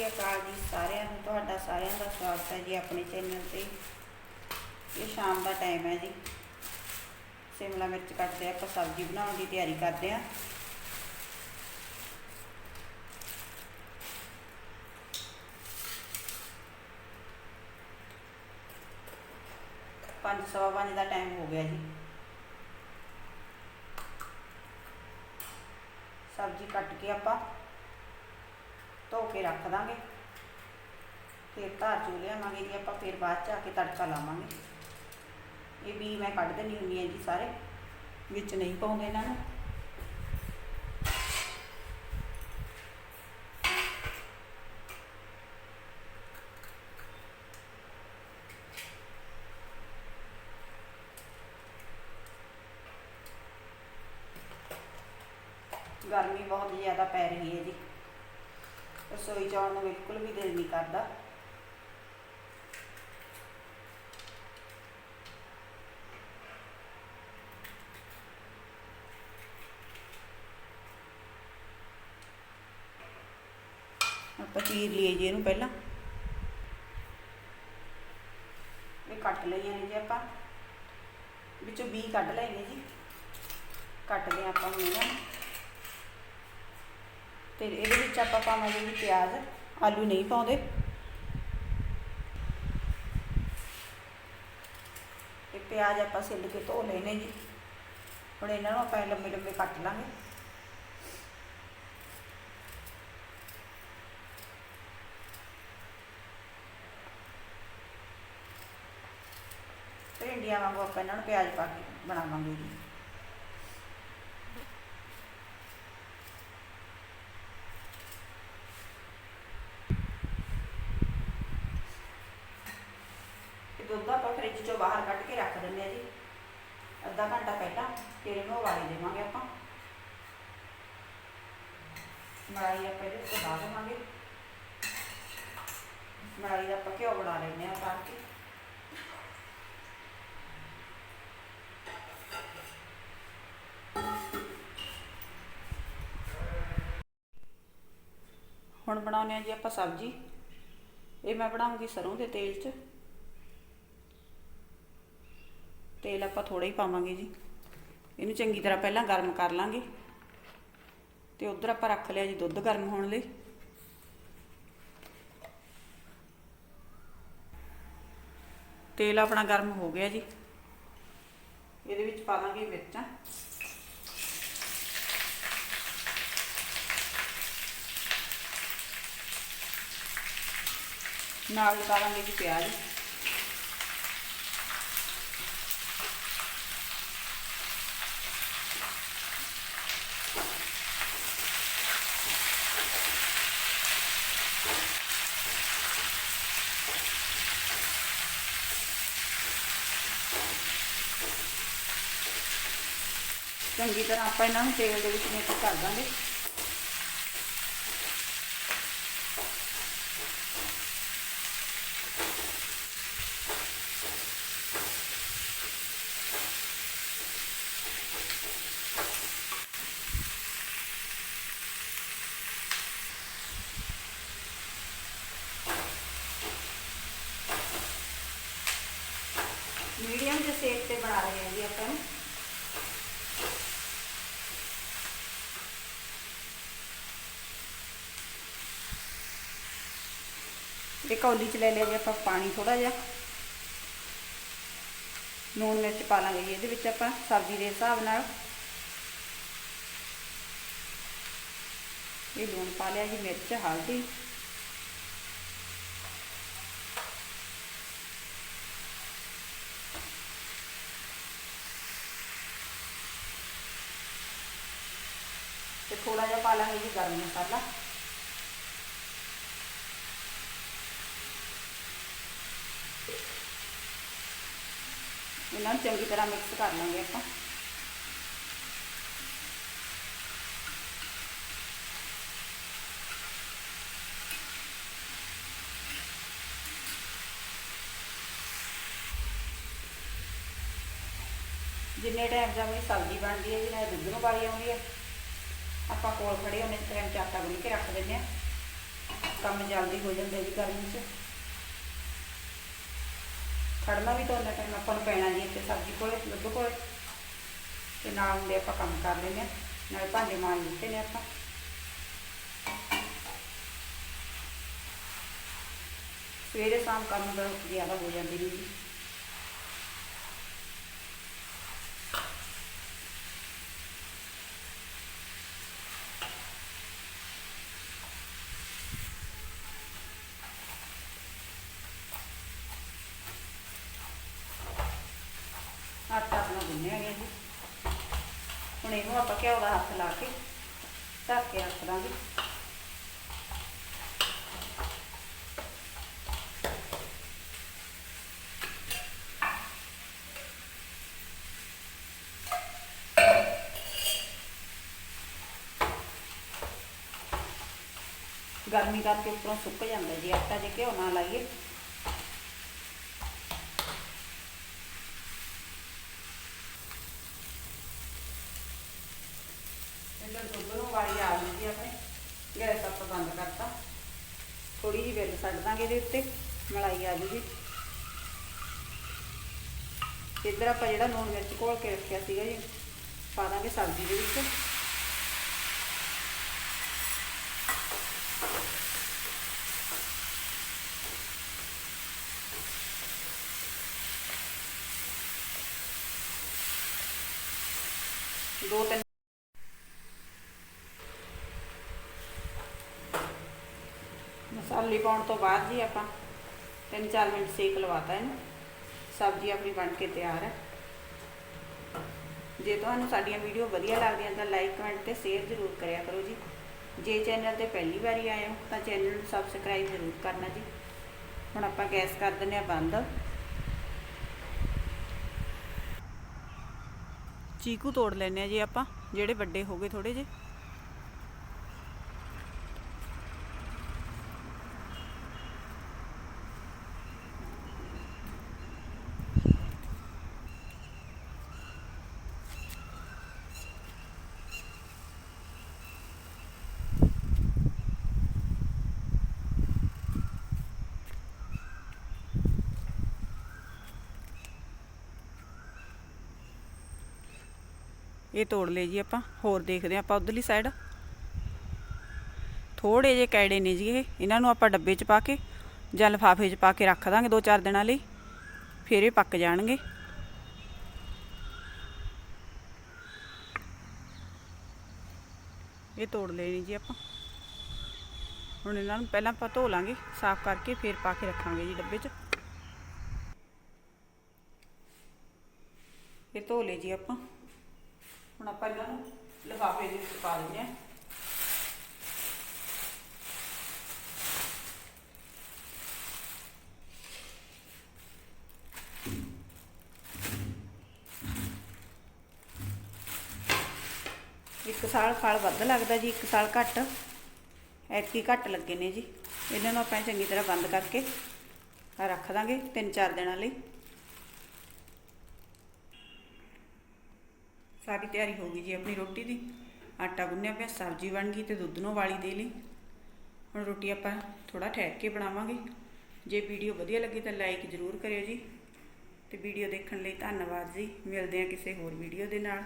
ਸ੍ਰੀ ਅਕਾਲ ਜੀ ਸਾਰਿਆਂ ਨੂੰ, ਤੁਹਾਡਾ ਸਾਰਿਆਂ ਦਾ ਸਵਾਗਤ ਹੈ ਜੀ ਆਪਣੇ ਚੈਨਲ ਤੇ। ਇਹ ਸ਼ਾਮ ਦਾ ਟਾਈਮ ਹੈ ਜੀ। ਸ਼ਿਮਲਾ ਮਿਰਚ ਕੱਟਦੇ ਆ ਆਪਾਂ ਸਬਜ਼ੀ ਬਣਾਉਣ ਦੀ ਤਿਆਰੀ ਕਰਦੇ ਆ ਪੰਜ ਸਵਾ ਪੰਜ ਦਾ ਟਾਈਮ ਹੋ ਗਿਆ ਜੀ। ਸਬਜ਼ੀ ਕੱਟ ਕੇ ਆਪਾਂ ਕੇ ਰੱਖ ਦਾਂਗੇ। ਫਿਰ ਧਾਰ ਚੂ ਲਿਆਵਾਂਗੇ ਜੀ, ਆਪਾਂ ਫਿਰ ਬਾਅਦ ਚ ਆ ਕੇ ਤੜਕਾ ਲਾਵਾਂਗੇ। ਇਹ ਵੀ ਮੈਂ ਕੱਢ ਦਿੰਦੀ ਹੁੰਦੀ ਹਾਂ ਜੀ ਸਾਰੇ, ਵਿੱਚ ਨਹੀਂ ਪਾਉਂਦੇ ਇਹਨਾਂ ਨੂੰ। ਗਰਮੀ ਬਹੁਤ ਜ਼ਿਆਦਾ ਪੈ ਰਹੀ ਹੈ ਜੀ। ਰਸੋਈ ਜਾਣ ਨੂੰ ਬਿਲਕੁਲ ਵੀ ਦਿਲ ਨਹੀਂ ਕਰਦਾ। ਆਪਾਂ ਚੀਰ ਲਈਏ ਜੀ ਇਹਨੂੰ ਪਹਿਲਾਂ। ਇਹ ਕੱਟ ਲਈਏ ਨੇ ਜੀ ਆਪਾਂ। ਵਿੱਚੋਂ ਬੀ ਕੱਢ ਲਏ ਨੇ ਜੀ। ਕੱਟਦੇ ਹਾਂ ਆਪਾਂ ਹੁਣ ਇਹਨਾਂ। ਤੇ ਇਹਦੇ ਵਿੱਚ ਆਪਾਂ ਪਾਵਾਂਗੇ ਜੀ ਪਿਆਜ਼, ਆਲੂ ਨਹੀਂ ਪਾਉਂਦੇ। ਤੇ ਪਿਆਜ਼ ਆਪਾਂ ਸਿੱਲ ਕੇ ਧੋ ਲਏ ਨੇ ਜੀ। ਹੁਣ ਇਹਨਾਂ ਨੂੰ ਆਪਾਂ ਲੰਬੇ ਲੰਬੇ ਕੱਟ ਲਾਂਗੇ। ਭਿੰਡੀਆਂ ਵਾਂਗੂ ਆਪਾਂ ਇਹਨਾਂ ਨੂੰ ਪਿਆਜ਼ ਪਾ ਕੇ ਬਣਾਵਾਂਗੇ ਜੀ। ਦੁੱਧ ਆਪਾਂ ਫ੍ਰਿਜ ਚੋਂ ਬਾਹਰ ਕੱਢ ਕੇ ਰੱਖ ਦਿੰਦੇ ਆ ਜੀ। ਅੱਧਾ ਘੰਟਾ ਪਹਿਲਾਂ ਫਿਰ ਇਹਨੂੰ ਉਬਾਲੀ ਦੇਵਾਂਗੇ ਆਪਾਂ। ਮਲਾਈ ਆਪਾਂ ਇਹਦੇ ਉੱਤੇ ਪਾ ਦੇਵਾਂਗੇ। ਮਲਾਈ ਦਾ ਆਪਾਂ ਘਿਓ ਬਣਾ ਲੈਂਦੇ ਆ ਪਾ ਕੇ। ਹੁਣ ਬਣਾਉਂਦੇ ਆ ਜੀ ਆਪਾਂ ਸਬਜ਼ੀ। ਇਹ ਮੈਂ ਬਣਾਉਂਗੀ ਸਰੋਂ ਦੇ ਤੇਲ 'ਚ। ਤੇਲ ਆਪਾਂ ਥੋੜਾ ਹੀ ਪਾਵਾਂਗੇ ਜੀ। ਇਹਨੂੰ ਚੰਗੀ ਤਰ੍ਹਾਂ ਪਹਿਲਾਂ ਗਰਮ ਕਰ ਲਾਂਗੇ। ਤੇ ਉਧਰ ਆਪਾਂ ਰੱਖ ਲਿਆ ਜੀ ਦੁੱਧ ਗਰਮ ਹੋਣ ਲਈ। ਤੇਲ ਆਪਣਾ ਗਰਮ ਹੋ ਗਿਆ ਜੀ। ਇਹਦੇ ਵਿੱਚ ਪਾ ਦਾਂਗੇ ਮਿਰਚਾਂ। ਨਾਲ ਹੀ ਪਾ ਦਾਂਗੇ ਜੀ ਪਿਆਜ਼। ਚੰਗੀ ਤਰ੍ਹਾਂ ਆਪਾਂ ਇਹਨਾਂ ਨੂੰ ਤੇਲ ਦੇ ਵਿੱਚ ਮਿਕਸ ਕਰ ਦਾਂਗੇ। ਮੀਡੀਅਮ ਦੇ ਸੇਕ ਤੇ ਬਣਾ ਰਹੇ ਹਾਂ ਜੀ ਆਪਾਂ ਨੂੰ ਇਹ ਕੌਲੀ ਚ ਲੈ ਲਿਆ ਜੀ ਆਪਾਂ ਪਾਣੀ ਥੋੜਾ ਜਿਹਾ। ਲੂਣ ਮਿਰਚ ਪਾ ਲਾਂਗੇ ਜੀ, ਇਹਦੇ ਵਿੱਚ ਆਪਾਂ ਸਬਜ਼ੀ ਦੇ ਹਿਸਾਬ ਨਾਲ। ਇਹ ਲੂਣ ਪਾ ਲਿਆ ਜੀ, ਮਿਰਚ, ਹਲਦੀ। ਤੇ ਥੋੜਾ ਜਿਹਾ ਪਾ ਲਾਂਗੇ ਜੀ ਗਰਮ ਮਸਾਲਾ। ਇਹਨਾਂ ਨੂੰ ਚੰਗੀ ਤਰ੍ਹਾਂ ਮਿਕਸ ਕਰ ਲਾਂਗੇ ਆਪਾਂ। ਜਿੰਨੇ ਟਾਈਮ ਦਾ ਆਪਣੀ ਸਬਜ਼ੀ ਬਣਦੀ ਹੈ ਜਿਹਨਾਂ ਦੁੱਧ ਨੂੰ ਵਾਲੀ ਆਉਂਦੀ ਹੈ, ਆਪਾਂ ਕੋਲ ਖੜੇ ਹੋਣੇ ਟਾਈਮ ਚ ਆਟਾ ਗੁੰਨ ਕੇ ਰੱਖ ਦਿੰਦੇ ਆ ਕੰਮ ਜਲਦੀ ਹੋ ਜਾਂਦਾ ਜੀ ਗਰਮੀ 'ਚ। ਖੜਨਾ ਵੀ ਤਾਂ ਉਹਨਾਂ ਟਾਈਮ ਆਪਾਂ ਨੂੰ ਪੈਣਾ ਜੀ ਇੱਥੇ ਸਬਜ਼ੀ ਕੋਲੇ, ਦੁੱਧ ਕੋਲੇ। ਤੇ ਨਾਲ ਹੁੰਦੇ ਆਪਾਂ ਕੰਮ ਕਰ ਲੈਂਦੇ ਹਾਂ, ਨਾਲੇ ਭਾਂਡੇ ਮਾਂਜ ਲਿੱਤੇ ਨੇ ਆਪਾਂ। ਸਵੇਰੇ ਸ਼ਾਮ ਕੰਮ ਦਾ ਜ਼ਿਆਦਾ ਹੋ ਜਾਂਦੀ ਨੇ ਜੀ। ਆਟਾ ਆਪਣਾ ਗੁੰਨਿਆ ਗਿਆ ਜੀ। ਹੁਣ ਇਹਨੂੰ ਆਪਾਂ ਘਿਓ ਦਾ ਹੱਥ ਲਾ ਕੇ ਢੱਕ ਕੇ ਰੱਖ ਦਾਂਗੇ। ਗਰਮੀ ਕਰਕੇ ਉੱਪਰੋਂ ਸੁੱਕ ਜਾਂਦਾ ਜੀ। ਆਟਾ ਜੇ ਘਿਓ ਨਾ ਲਾਈਏ ਇੱਧਰ ਦੁੱਧ ਨੂੰ ਵਾਲੀ ਆ ਗਈ ਜੀ ਆਪਣੇ। ਗੈਸ ਆਪਾਂ ਬੰਦ ਕਰਤਾ। ਥੋੜੀ ਜਿਹੀ ਬਿੱਲ ਛੱਡ ਦਾਂਗੇ ਇਹਦੇ ਉੱਤੇ। ਮਲਾਈ ਆ ਜੂਗੀ। ਇੱਧਰ ਆਪਾਂ ਜਿਹੜਾ ਲੂਣ ਮਿਰਚ ਘੋਲ ਕੇ ਰੱਖਿਆ ਸੀਗਾ ਜੀ, ਪਾ ਦਾਂਗੇ ਸਬਜ਼ੀ ਦੇ ਵਿੱਚ। ਦੋ ਤਿੰਨ ਮਸਾਲੇ ਪਾਉਣ ਤੋਂ ਬਾਅਦ ਜੀ ਆਪਾਂ ਤਿੰਨ ਚਾਰ ਮਿੰਟ ਸੇਕ ਲਵਾਤਾ ਇਹਨੂੰ। ਸਬਜ਼ੀ ਆਪਣੀ ਬਣ ਕੇ ਤਿਆਰ ਹੈ। ਜੇ ਤੁਹਾਨੂੰ ਸਾਡੀਆਂ ਵੀਡੀਓ ਵਧੀਆ ਲੱਗਦੀਆਂ ਤਾਂ ਲਾਈਕ, ਕਮੈਂਟ ਤੇ ਸ਼ੇਅਰ ਜ਼ਰੂਰ ਕਰਿਆ ਕਰੋ ਜੀ। ਜੇ ਚੈਨਲ ਤੇ ਪਹਿਲੀ ਵਾਰੀ ਆਏ ਹੋ ਤਾਂ ਚੈਨਲ ਨੂੰ ਸਬਸਕ੍ਰਾਈਬ ਜ਼ਰੂਰ ਕਰਨਾ ਜੀ। ਹੁਣ ਆਪਾਂ ਗੈਸ ਕਰ ਦਿੰਦੇ ਆ ਬੰਦ। ਚੀਕੂ ਤੋੜ ਲੈਣੇ ਆ ਜੀ ਆਪਾਂ, ਜਿਹੜੇ ਵੱਡੇ ਹੋ ਗਏ ਥੋੜੇ ਜਿਹੇ। ਇਹ ਤੋੜ ਲਏ ਜੀ ਆਪਾਂ, ਹੋਰ ਦੇਖਦੇ ਹਾਂ ਆਪਾਂ ਉਧਰਲੀ ਸਾਈਡ ਥੋੜੇ ਜਿਹੇ ਕੈੜੇ ਨੇ ਜੀ ਇਹ, ਇਹਨਾਂ ਨੂੰ ਆਪਾਂ ਡੱਬੇ 'ਚ ਪਾ ਕੇ, ਜਾਂ ਲਿਫਾਫੇ 'ਚ ਪਾ ਕੇ ਰੱਖ ਦਾਂਗੇ ਦੋ ਚਾਰ ਦਿਨਾਂ ਲਈ, ਫਿਰ ਇਹ ਪੱਕ ਜਾਣਗੇ। ਇਹ ਤੋੜ ਲਏ ਨੇ ਜੀ ਆਪਾਂ। ਹੁਣ ਇਹਨਾਂ ਨੂੰ ਪਹਿਲਾਂ ਆਪਾਂ ਧੋ ਲਾਂਗੇ, ਸਾਫ਼ ਕਰਕੇ ਫਿਰ ਪਾ ਕੇ ਰੱਖਾਂਗੇ ਜੀ ਡੱਬੇ 'ਚ। ਇਹ ਧੋ ਲਏ ਜੀ ਆਪਾਂ। ਹੁਣ ਆਪਾਂ ਇਹਨਾਂ ਨੂੰ ਲਿਫਾਫੇ ਦੇ ਵਿੱਚ ਪਾ ਦਿੰਦੇ ਹਾਂ। ਇੱਕ ਸਾਲ ਫਲ ਵੱਧ ਲੱਗਦਾ ਜੀ, ਇੱਕ ਸਾਲ ਘੱਟ। ਐਤਕੀ ਘੱਟ ਲੱਗੇ ਨੇ ਜੀ। ਇਹਨਾਂ ਨੂੰ ਆਪਾਂ ਚੰਗੀ ਤਰ੍ਹਾਂ ਬੰਦ ਕਰਕੇ ਰੱਖ ਦਾਂਗੇ ਤਿੰਨ ਚਾਰ ਦਿਨਾਂ ਲਈ। ਸਾਰੀ ਤਿਆਰੀ ਹੋ ਗਈ ਜੀ ਆਪਣੀ ਰੋਟੀ ਦੀ। ਆਟਾ ਗੁੰਨਿਆ ਪਿਆ, ਸਬਜ਼ੀ ਬਣ ਗਈ ਤੇ ਦੁੱਧ ਨੂੰ ਵਾਲੀ ਦੇ ਲਈ। ਹੁਣ ਰੋਟੀ ਆਪਾਂ ਥੋੜਾ ਠਹਿਰ ਕੇ ਬਣਾਵਾਂਗੇ। ਜੇ ਵੀਡੀਓ ਵਧੀਆ ਲੱਗੀ ਤਾਂ ਲਾਈਕ ਜ਼ਰੂਰ ਕਰਿਓ ਜੀ। ਤੇ ਵੀਡੀਓ ਦੇਖਣ ਲਈ ਧੰਨਵਾਦ ਜੀ। ਮਿਲਦੇ ਹਾਂ ਕਿਸੇ ਹੋਰ ਵੀਡੀਓ ਦੇ ਨਾਲ।